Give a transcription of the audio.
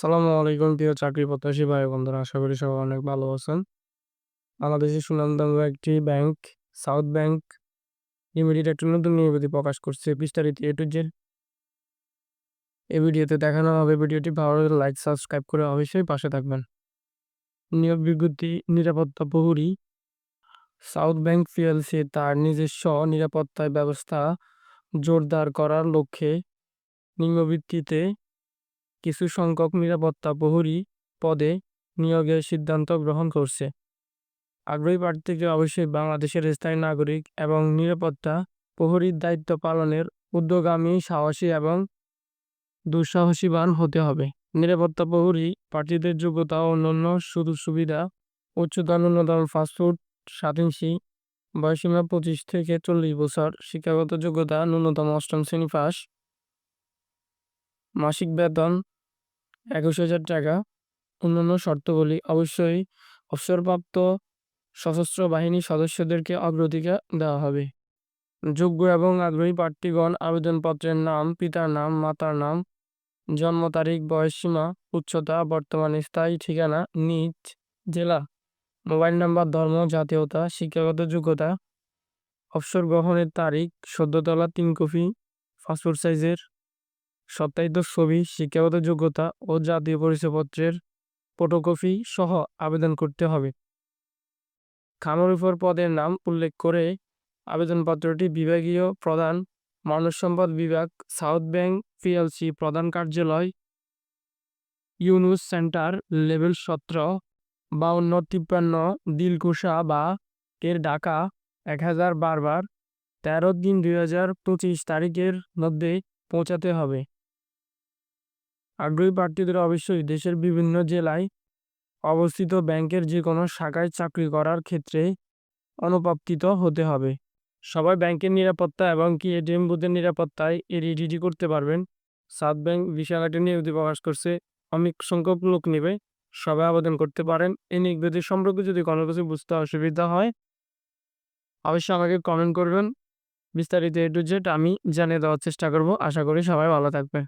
সালামু আলাইকুম, প্রিয় চাকরি প্রত্যাশী ভাই বন্ধুরা, আশা করি সবাই অনেক ভালো আছেন। বাংলাদেশের সুনামধন্য একটি ব্যাংক, সাউথ ব্যাংক লিমিটেড একটি নতুন নিয়োগতি প্রকাশ করছে বিস্তারিত এ টু জেড। এই ভিডিওতে দেখানো হবে ভিডিওটি ভালো লাইক, সাবস্ক্রাইব করে অবশ্যই পাশে থাকবেন। নিয়োগ বিজ্ঞপ্তি নিরাপত্তা প্রহরী, সাউথ ব্যাংক পিএলসি তার নিজস্ব নিরাপত্তা ব্যবস্থা জোরদার করার লক্ষ্যে নিম্নভিত্তিতে কিছু সংখ্যক নিরাপত্তা প্রহরী পদে নিয়োগের সিদ্ধান্ত গ্রহণ করছে। আগ্রহী প্রার্থীকে অবশ্যই বাংলাদেশের স্থায়ী নাগরিক এবং নিরাপত্তা প্রহরীর দায়িত্ব পালনের উদ্যোগামী সাহসী এবং দুঃসাহসীবান হতে হবে। নিরাপত্তা প্রহরী প্রার্থীদের যোগ্যতা ও অন্যান্য সুযোগ সুবিধা উচ্চতা ন্যূনতম ফাস্টফুড সাত ইঞ্চি বয়সীমা পঁচিশ থেকে চল্লিশ বছর, শিক্ষাগত যোগ্যতা ন্যূনতম অষ্টম শ্রেণি পাস, মাসিক বেতন একুশ হাজার টাকা। অন্যান্য শর্তাবলী অবশ্যই অবসরপ্রাপ্ত সশস্ত্র বাহিনী সদস্যদেরকে অগ্রাধিকার দেওয়া হবে। যোগ্য এবং আগ্রহী প্রার্থীগণ, আবেদনপত্রের নাম, পিতার নাম, মাতার নাম, জন্ম তারিখ বয়সসীমা উচ্চতা, বর্তমান স্থায়ী ঠিকানা, নিজ জেলা, মোবাইল নাম্বার, ধর্ম, জাতীয়তা, শিক্ষাগত যোগ্যতা, অবসর গ্রহণের তারিখ, সদ্যতলা তিন কপি, পাসপোর্ট সাইজের সত্যায়িত ছবি, শিক্ষাগত যোগ্যতা ও জাতীয় পরিচয়পত্রের ফটোকপি সহ আবেদন করতে হবে। খামারিফর পদের নাম উল্লেখ করে আবেদনপত্রটি বিভাগীয় প্রধান মানব সম্পদ বিভাগ, সাউথ ব্যাংক পিএলসি প্রধান কার্যালয়, ইউনুস সেন্টার, লেভেল সতেরো, বাউন্ন, তিপ্পান্ন, দিলকুশা বা এর ঢাকা, এক হাজার বারবার, তেরো দিন দুই হাজার পঁচিশ তারিখের মধ্যে পৌঁছাতে হবে। আগ্রহী প্রার্থীদের অবশ্যই দেশের বিভিন্ন জেলায় অবস্থিত ব্যাংকের যে কোনো শাখায় চাকরি করার ক্ষেত্রে অনুপ্রাপ্তিত হতে হবে। সবাই ব্যাংকের নিরাপত্তা এবং কি এটিএম বুথের নিরাপত্তায় এর ইডিডি করতে পারবেন। সাত ব্যাংক একটা নিয়োগটি প্রকাশ করছে। অনেক সংখ্যক লোক নেবে। সবাই আবেদন করতে পারেন। এই নিয়োগটি সম্পর্কে যদি কোনো কিছু বুঝতে অসুবিধা হয়, অবশ্যই আমাকে কমেন্ট করবেন। বিস্তারিত এ টু জেড আমি জানিয়ে দেওয়ার চেষ্টা করব। আশা করি সবাই ভালো থাকবে।